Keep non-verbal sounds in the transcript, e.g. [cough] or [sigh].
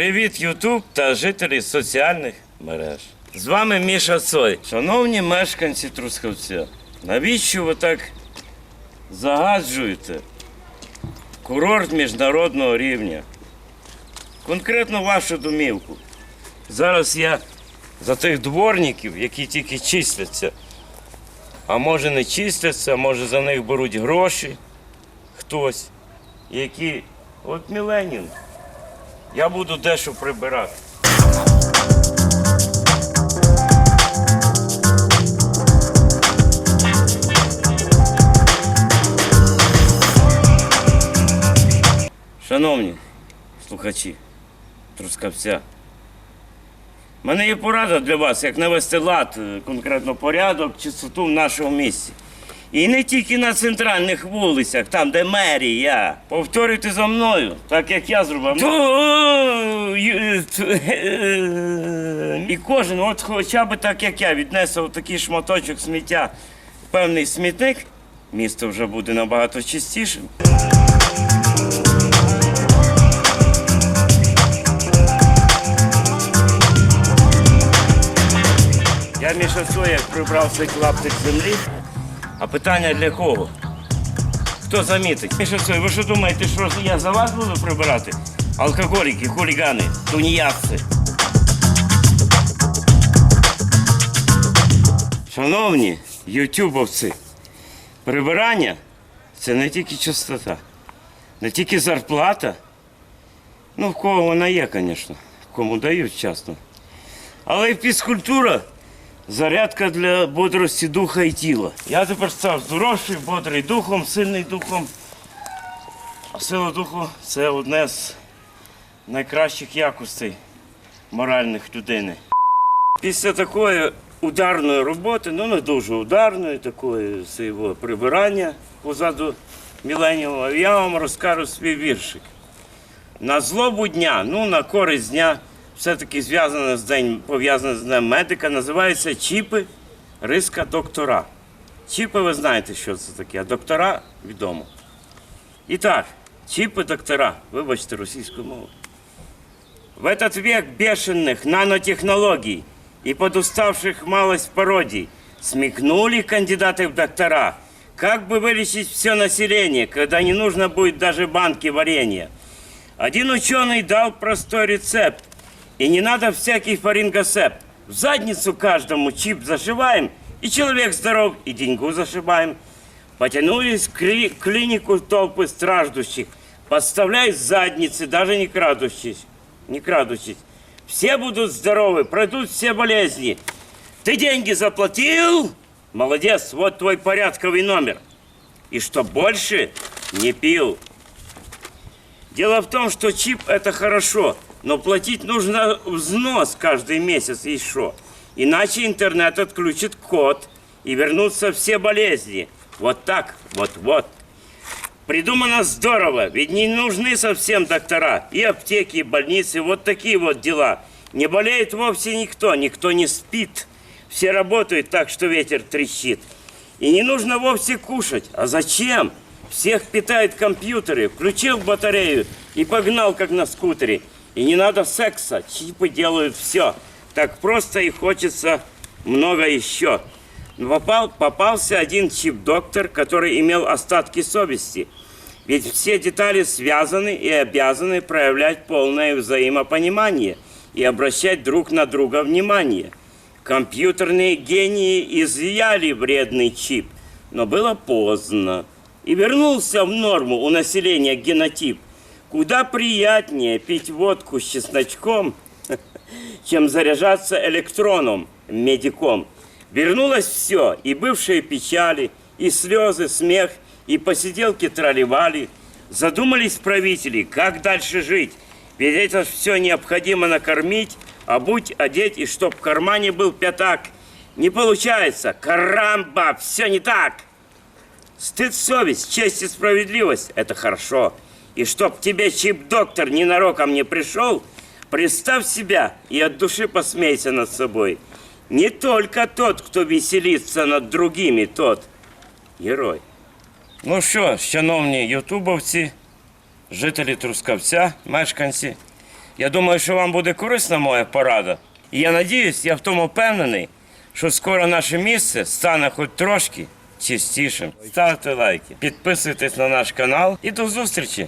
Привіт, Ютуб та жителі соціальних мереж. З вами Міша Цой. Шановні мешканці Трускавця, навіщо ви так загаджуєте курорт міжнародного рівня? Конкретно вашу домівку. Зараз я за тих дворників, які тільки числяться, а може не числяться, а може за них беруть гроші хтось, які. От Міленін. Я буду дещо прибирати. Шановні слухачі Трускавця, в мене є порада для вас, як навести лад, е, конкретно порядок, чистоту в нашому місті. І не тільки на центральних вулицях, там, де мерія. Повторюйте за мною, так як я зробив. І кожен, от хоча б так, як я, віднесе такий шматочок сміття в певний смітник, місто вже буде набагато чистішим. Я Міша Соєк прибрав цей клаптик землі. А питання для кого? Хто замітить? Ви що думаєте, що я за вас буду прибирати? Алкоголіки, хулігани, тунеядці. Шановні ютубовці, прибирання це не тільки чистота, не тільки зарплата. Ну, в кого вона є, звісно, кому дають часто. Але й фізкультура зарядка для бодрості духа і тіла. Я тепер став здоровший, бодрий духом, сильний духом. А сила духу це одне з найкращих якостей моральних людини. Після такої ударної роботи, ну не дуже ударної, такої свого прибирання позаду Міленіума, я вам розкажу свій віршик. На злобу дня, ну на користь дня, все-таки зв'язане з день, пов'язане з днем медика, називається чіпи риска доктора. Чіпи, ви знаєте, що це таке, а доктора відомо. І так, чипы доктора, вибачте російську мову. В этот век бешеных нанотехнологий и подуставших малость пародий смекнули кандидаты в доктора, как бы вылечить все население, когда не нужно будет даже банки варенья. Один ученый дал простой рецепт, и не надо всякий фарингосеп. В задницу каждому чип зашиваем, и человек здоров, и деньгу зашибаем. Потянулись кли- клинику толпы страждущих, подставляя задницы, даже не крадущись. Не крадущись. Все будут здоровы, пройдут все болезни. Ты деньги заплатил? Молодец, вот твой порядковый номер. И что больше не пил. Дело в том, что чип это хорошо, но платить нужно взнос каждый месяц что? Иначе интернет отключит код и вернутся все болезни. Вот так, вот-вот. Придумано здорово, ведь не нужны совсем доктора. И аптеки, и больницы, вот такие вот дела. Не болеет вовсе никто, никто не спит. Все работают так, что ветер трещит. И не нужно вовсе кушать. А зачем? Всех питают компьютеры. Включил батарею и погнал, как на скутере. И не надо секса. Чипы делают все. Так просто и хочется много еще. Попал, попался один чип-доктор, который имел остатки совести. Ведь все детали связаны и обязаны проявлять полное взаимопонимание и обращать друг на друга внимание. Компьютерные гении изъяли вредный чип, но было поздно. И вернулся в норму у населения генотип. Куда приятнее пить водку с чесночком, [laughs] чем заряжаться электроном, медиком. Вернулось все, и бывшие печали, и слезы, смех, и посиделки тролливали. Задумались правители, как дальше жить. Ведь это все необходимо накормить, обуть, одеть, и чтоб в кармане был пятак. Не получается. Карамба, все не так. Стыд, совесть, честь и справедливость – это хорошо. И чтоб тебе чип-доктор ненароком не пришел, представь себя и от души посмейся над собой. Не только тот, кто веселится над другими, тот герой. Ну що, шановні ютубовці, жителі Трускавця, мешканці, Я думаю, що вам буде корисна моя порада. І я надіюсь, я в тому впевнений, що скоро наше місце стане хоч трошки чистішим. Ставте лайки, підписуйтесь на наш канал і до зустрічі!